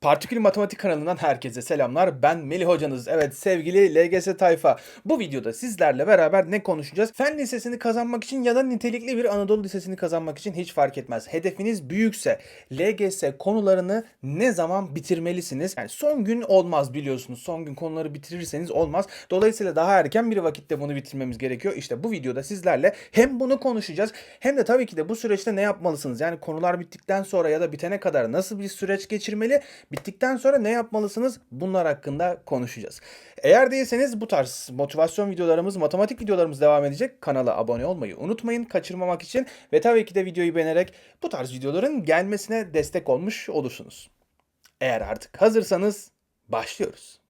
Partikül Matematik kanalından herkese selamlar. Ben Melih hocanız. Evet sevgili LGS tayfa. Bu videoda sizlerle beraber ne konuşacağız? Fen lisesini kazanmak için ya da nitelikli bir Anadolu lisesini kazanmak için hiç fark etmez. Hedefiniz büyükse LGS konularını ne zaman bitirmelisiniz? Yani son gün olmaz biliyorsunuz. Son gün konuları bitirirseniz olmaz. Dolayısıyla daha erken bir vakitte bunu bitirmemiz gerekiyor. İşte bu videoda sizlerle hem bunu konuşacağız hem de tabii ki de bu süreçte ne yapmalısınız? Yani konular bittikten sonra ya da bitene kadar nasıl bir süreç geçirmeli? Bittikten sonra ne yapmalısınız? Bunlar hakkında konuşacağız. Eğer değilseniz bu tarz motivasyon videolarımız, matematik videolarımız devam edecek. Kanala abone olmayı unutmayın kaçırmamak için ve tabii ki de videoyu beğenerek bu tarz videoların gelmesine destek olmuş olursunuz. Eğer artık hazırsanız başlıyoruz.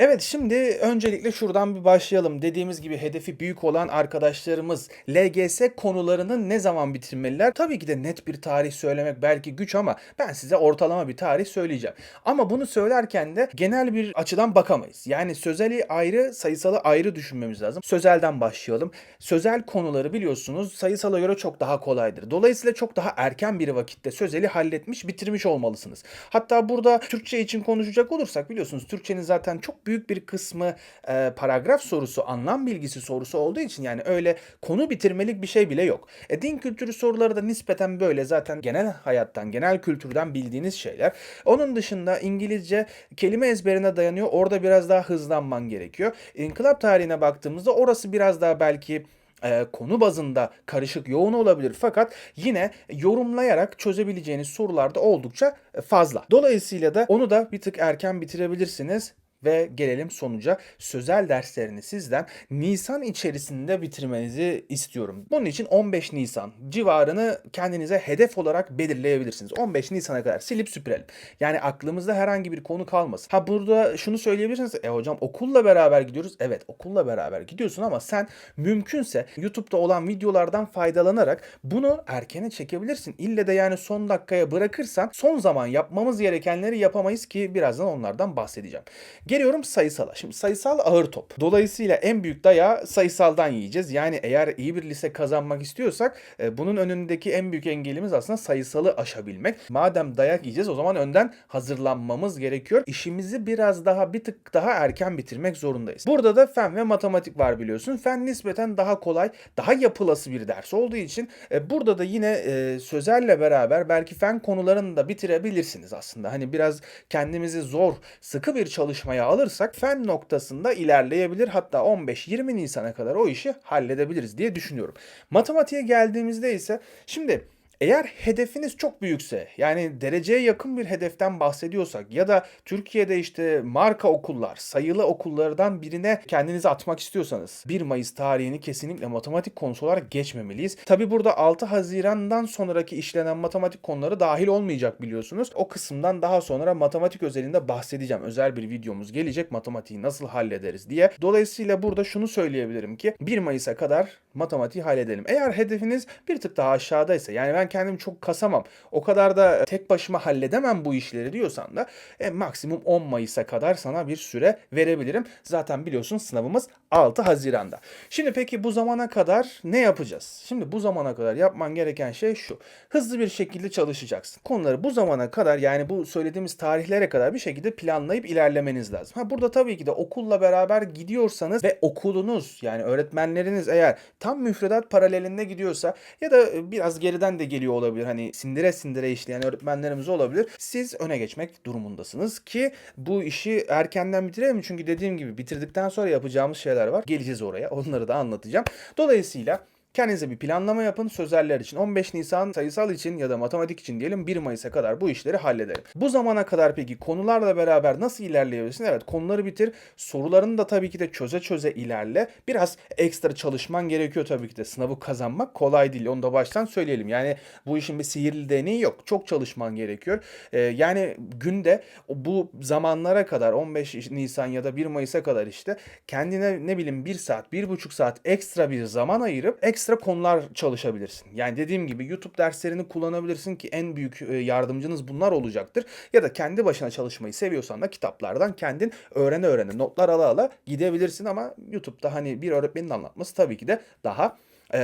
Evet şimdi öncelikle şuradan bir başlayalım. Dediğimiz gibi hedefi büyük olan arkadaşlarımız LGS konularını ne zaman bitirmeliler? Tabii ki de net bir tarih söylemek belki güç ama ben size ortalama bir tarih söyleyeceğim. Ama bunu söylerken de genel bir açıdan bakamayız. Yani sözeli ayrı, sayısalı ayrı düşünmemiz lazım. Sözelden başlayalım. Sözel konuları biliyorsunuz sayısala göre çok daha kolaydır. Dolayısıyla çok daha erken bir vakitte sözeli halletmiş, bitirmiş olmalısınız. Hatta burada Türkçe için konuşacak olursak biliyorsunuz Türkçenin zaten çok büyük bir kısmı e, paragraf sorusu, anlam bilgisi sorusu olduğu için yani öyle konu bitirmelik bir şey bile yok. E, din kültürü soruları da nispeten böyle zaten genel hayattan, genel kültürden bildiğiniz şeyler. Onun dışında İngilizce kelime ezberine dayanıyor. Orada biraz daha hızlanman gerekiyor. İnkılap tarihine baktığımızda orası biraz daha belki e, konu bazında karışık yoğun olabilir fakat yine yorumlayarak çözebileceğiniz sorular da oldukça fazla. Dolayısıyla da onu da bir tık erken bitirebilirsiniz. Ve gelelim sonuca. Sözel derslerini sizden Nisan içerisinde bitirmenizi istiyorum. Bunun için 15 Nisan civarını kendinize hedef olarak belirleyebilirsiniz. 15 Nisan'a kadar silip süpürelim. Yani aklımızda herhangi bir konu kalmasın. Ha burada şunu söyleyebilirsiniz. E hocam okulla beraber gidiyoruz. Evet okulla beraber gidiyorsun ama sen mümkünse YouTube'da olan videolardan faydalanarak bunu erkene çekebilirsin. İlle de yani son dakikaya bırakırsan son zaman yapmamız gerekenleri yapamayız ki birazdan onlardan bahsedeceğim. Geliyorum sayısala. Şimdi sayısal ağır top. Dolayısıyla en büyük dayağı sayısaldan yiyeceğiz. Yani eğer iyi bir lise kazanmak istiyorsak e, bunun önündeki en büyük engelimiz aslında sayısalı aşabilmek. Madem dayak yiyeceğiz o zaman önden hazırlanmamız gerekiyor. İşimizi biraz daha bir tık daha erken bitirmek zorundayız. Burada da fen ve matematik var biliyorsun. Fen nispeten daha kolay, daha yapılası bir ders olduğu için e, burada da yine e, sözelle beraber belki fen konularını da bitirebilirsiniz aslında. Hani biraz kendimizi zor, sıkı bir çalışmaya alırsak fen noktasında ilerleyebilir. Hatta 15-20 Nisan'a kadar o işi halledebiliriz diye düşünüyorum. Matematiğe geldiğimizde ise şimdi eğer hedefiniz çok büyükse yani dereceye yakın bir hedeften bahsediyorsak ya da Türkiye'de işte marka okullar, sayılı okullardan birine kendinizi atmak istiyorsanız 1 Mayıs tarihini kesinlikle matematik konusu olarak geçmemeliyiz. Tabi burada 6 Haziran'dan sonraki işlenen matematik konuları dahil olmayacak biliyorsunuz. O kısımdan daha sonra matematik özelinde bahsedeceğim. Özel bir videomuz gelecek matematiği nasıl hallederiz diye. Dolayısıyla burada şunu söyleyebilirim ki 1 Mayıs'a kadar matematiği halledelim. Eğer hedefiniz bir tık daha aşağıdaysa yani ben kendimi çok kasamam. O kadar da tek başıma halledemem bu işleri diyorsan da e, maksimum 10 Mayıs'a kadar sana bir süre verebilirim. Zaten biliyorsun sınavımız 6 Haziran'da. Şimdi peki bu zamana kadar ne yapacağız? Şimdi bu zamana kadar yapman gereken şey şu. Hızlı bir şekilde çalışacaksın. Konuları bu zamana kadar yani bu söylediğimiz tarihlere kadar bir şekilde planlayıp ilerlemeniz lazım. Ha burada tabii ki de okulla beraber gidiyorsanız ve okulunuz yani öğretmenleriniz eğer tam müfredat paralelinde gidiyorsa ya da biraz geriden de geliyor olabilir. Hani sindire sindire işleyen öğretmenlerimiz olabilir. Siz öne geçmek durumundasınız ki bu işi erkenden bitirelim. Çünkü dediğim gibi bitirdikten sonra yapacağımız şeyler var. Geleceğiz oraya. Onları da anlatacağım. Dolayısıyla Kendinize bir planlama yapın. Sözeller için 15 Nisan, sayısal için ya da matematik için diyelim 1 Mayıs'a kadar bu işleri halledelim. Bu zamana kadar peki konularla beraber nasıl ilerleyebilirsin? Evet konuları bitir. Sorularını da tabii ki de çöze çöze ilerle. Biraz ekstra çalışman gerekiyor tabii ki de. Sınavı kazanmak kolay değil. Onu da baştan söyleyelim. Yani bu işin bir sihirli deneyi yok. Çok çalışman gerekiyor. Ee, yani günde bu zamanlara kadar 15 Nisan ya da 1 Mayıs'a kadar işte kendine ne bileyim 1 saat, 1,5 saat ekstra bir zaman ayırıp ekstra ekstra konular çalışabilirsin. Yani dediğim gibi YouTube derslerini kullanabilirsin ki en büyük e, yardımcınız bunlar olacaktır. Ya da kendi başına çalışmayı seviyorsan da kitaplardan kendin öğrene öğrene notlar ala ala gidebilirsin ama YouTube'da hani bir öğretmenin anlatması tabii ki de daha e,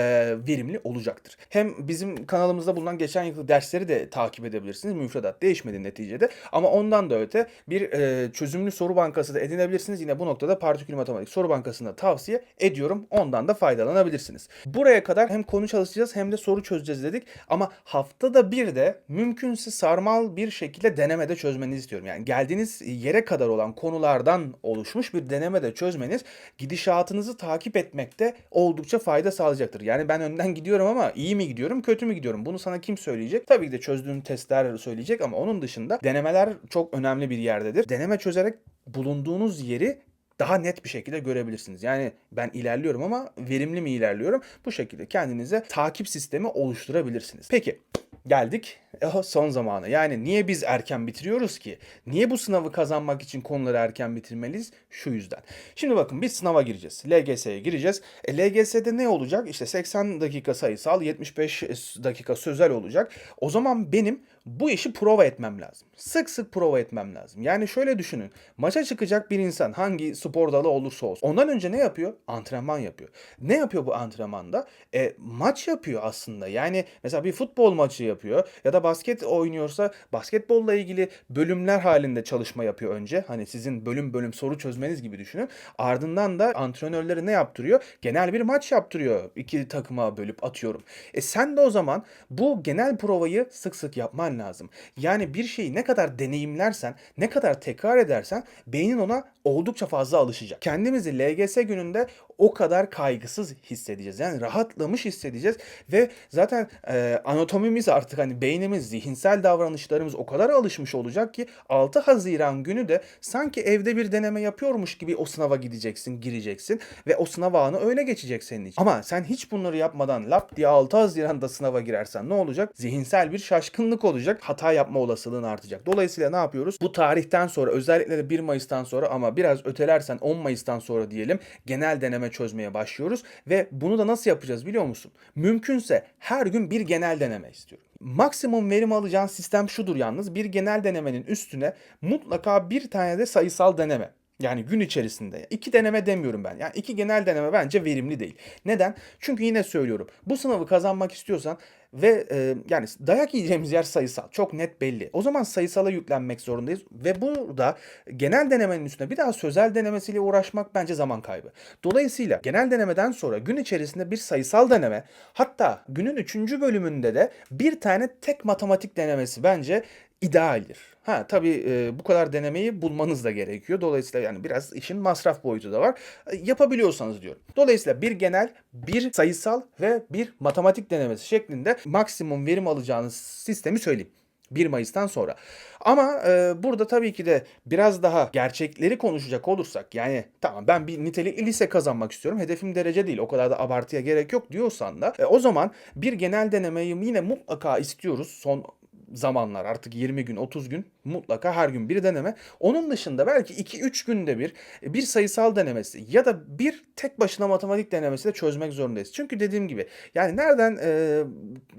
verimli olacaktır. Hem bizim kanalımızda bulunan geçen yıl dersleri de takip edebilirsiniz. Müfredat değişmedi neticede. Ama ondan da öte bir e, çözümlü soru bankası da edinebilirsiniz. Yine bu noktada partikül matematik soru bankasını tavsiye ediyorum. Ondan da faydalanabilirsiniz. Buraya kadar hem konu çalışacağız hem de soru çözeceğiz dedik. Ama haftada bir de mümkünse sarmal bir şekilde denemede çözmenizi istiyorum. Yani geldiğiniz yere kadar olan konulardan oluşmuş bir denemede çözmeniz gidişatınızı takip etmekte oldukça fayda sağlayacaktır. Yani ben önden gidiyorum ama iyi mi gidiyorum, kötü mü gidiyorum? Bunu sana kim söyleyecek? Tabii ki de çözdüğün testler söyleyecek ama onun dışında denemeler çok önemli bir yerdedir. Deneme çözerek bulunduğunuz yeri daha net bir şekilde görebilirsiniz. Yani ben ilerliyorum ama verimli mi ilerliyorum? Bu şekilde kendinize takip sistemi oluşturabilirsiniz. Peki geldik o son zamana. Yani niye biz erken bitiriyoruz ki? Niye bu sınavı kazanmak için konuları erken bitirmeliyiz? Şu yüzden. Şimdi bakın biz sınava gireceğiz. LGS'ye gireceğiz. E, LGS'de ne olacak? İşte 80 dakika sayısal, 75 dakika sözel olacak. O zaman benim bu işi prova etmem lazım. Sık sık prova etmem lazım. Yani şöyle düşünün. Maça çıkacak bir insan hangi spor dalı olursa olsun. Ondan önce ne yapıyor? Antrenman yapıyor. Ne yapıyor bu antrenmanda? E, maç yapıyor aslında. Yani mesela bir futbol maçı yapıyor ya da basket oynuyorsa basketbolla ilgili bölümler halinde çalışma yapıyor önce. Hani sizin bölüm bölüm soru çözmeniz gibi düşünün. Ardından da antrenörleri ne yaptırıyor? Genel bir maç yaptırıyor. İki takıma bölüp atıyorum. E sen de o zaman bu genel provayı sık sık yapman lazım. Yani bir şeyi ne kadar deneyimlersen, ne kadar tekrar edersen beynin ona oldukça fazla alışacak. Kendimizi LGS gününde o kadar kaygısız hissedeceğiz. Yani rahatlamış hissedeceğiz ve zaten e, anatomimiz artık hani beynimiz, zihinsel davranışlarımız o kadar alışmış olacak ki 6 Haziran günü de sanki evde bir deneme yapıyormuş gibi o sınava gideceksin, gireceksin ve o sınav anı öyle geçecek senin için. Ama sen hiç bunları yapmadan lap diye 6 Haziran'da sınava girersen ne olacak? Zihinsel bir şaşkınlık olacak. Hata yapma olasılığın artacak. Dolayısıyla ne yapıyoruz? Bu tarihten sonra özellikle de 1 Mayıs'tan sonra ama biraz ötelersen 10 Mayıs'tan sonra diyelim genel deneme çözmeye başlıyoruz ve bunu da nasıl yapacağız biliyor musun? Mümkünse her gün bir genel deneme istiyorum. Maksimum verim alacağın sistem şudur yalnız. Bir genel denemenin üstüne mutlaka bir tane de sayısal deneme. Yani gün içerisinde. iki deneme demiyorum ben. Yani iki genel deneme bence verimli değil. Neden? Çünkü yine söylüyorum. Bu sınavı kazanmak istiyorsan ve e, yani dayak yiyeceğimiz yer sayısal. Çok net belli. O zaman sayısala yüklenmek zorundayız. Ve burada genel denemenin üstüne bir daha sözel denemesiyle uğraşmak bence zaman kaybı. Dolayısıyla genel denemeden sonra gün içerisinde bir sayısal deneme hatta günün üçüncü bölümünde de bir tane tek matematik denemesi bence idealdir. Ha tabii e, bu kadar denemeyi bulmanız da gerekiyor. Dolayısıyla yani biraz işin masraf boyutu da var. E, yapabiliyorsanız diyorum. Dolayısıyla bir genel, bir sayısal ve bir matematik denemesi şeklinde maksimum verim alacağınız sistemi söyleyeyim. 1 Mayıs'tan sonra. Ama e, burada tabii ki de biraz daha gerçekleri konuşacak olursak yani tamam ben bir nitelikli lise kazanmak istiyorum. Hedefim derece değil. O kadar da abartıya gerek yok diyorsan da e, o zaman bir genel denemeyi yine mutlaka istiyoruz. Son zamanlar artık 20 gün 30 gün mutlaka her gün bir deneme. Onun dışında belki 2-3 günde bir bir sayısal denemesi ya da bir tek başına matematik denemesi de çözmek zorundayız. Çünkü dediğim gibi yani nereden e,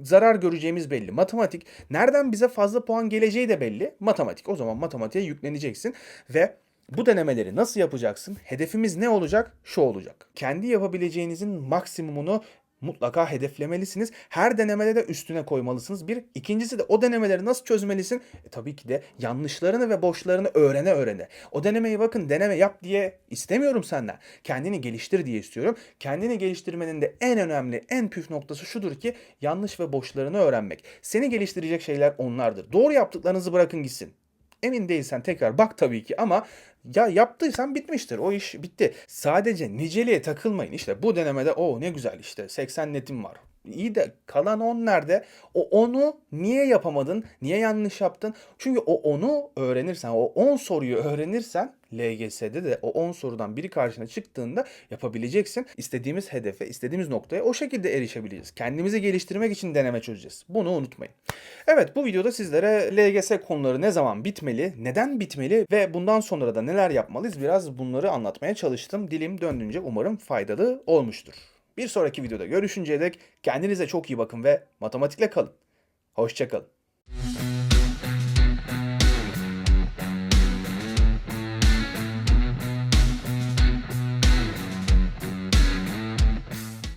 zarar göreceğimiz belli. Matematik nereden bize fazla puan geleceği de belli. Matematik o zaman matematiğe yükleneceksin ve bu denemeleri nasıl yapacaksın? Hedefimiz ne olacak? Şu olacak. Kendi yapabileceğinizin maksimumunu mutlaka hedeflemelisiniz. Her denemede de üstüne koymalısınız. Bir. ikincisi de o denemeleri nasıl çözmelisin? E, tabii ki de yanlışlarını ve boşlarını öğrene öğrene. O denemeyi bakın deneme yap diye istemiyorum senden. Kendini geliştir diye istiyorum. Kendini geliştirmenin de en önemli, en püf noktası şudur ki yanlış ve boşlarını öğrenmek. Seni geliştirecek şeyler onlardır. Doğru yaptıklarınızı bırakın gitsin. Emin değilsen tekrar bak tabii ki ama ya yaptıysan bitmiştir. O iş bitti. Sadece niceliğe takılmayın. İşte bu denemede o ne güzel işte 80 netim var. İyi de kalan 10 nerede? O onu niye yapamadın? Niye yanlış yaptın? Çünkü o onu öğrenirsen, o 10 soruyu öğrenirsen LGS'de de o 10 sorudan biri karşına çıktığında yapabileceksin. İstediğimiz hedefe, istediğimiz noktaya o şekilde erişebileceğiz. Kendimizi geliştirmek için deneme çözeceğiz. Bunu unutmayın. Evet bu videoda sizlere LGS konuları ne zaman bitmeli, neden bitmeli ve bundan sonra da neler yapmalıyız biraz bunları anlatmaya çalıştım. Dilim döndüğünce umarım faydalı olmuştur. Bir sonraki videoda görüşünceye dek kendinize çok iyi bakın ve matematikle kalın. Hoşçakalın.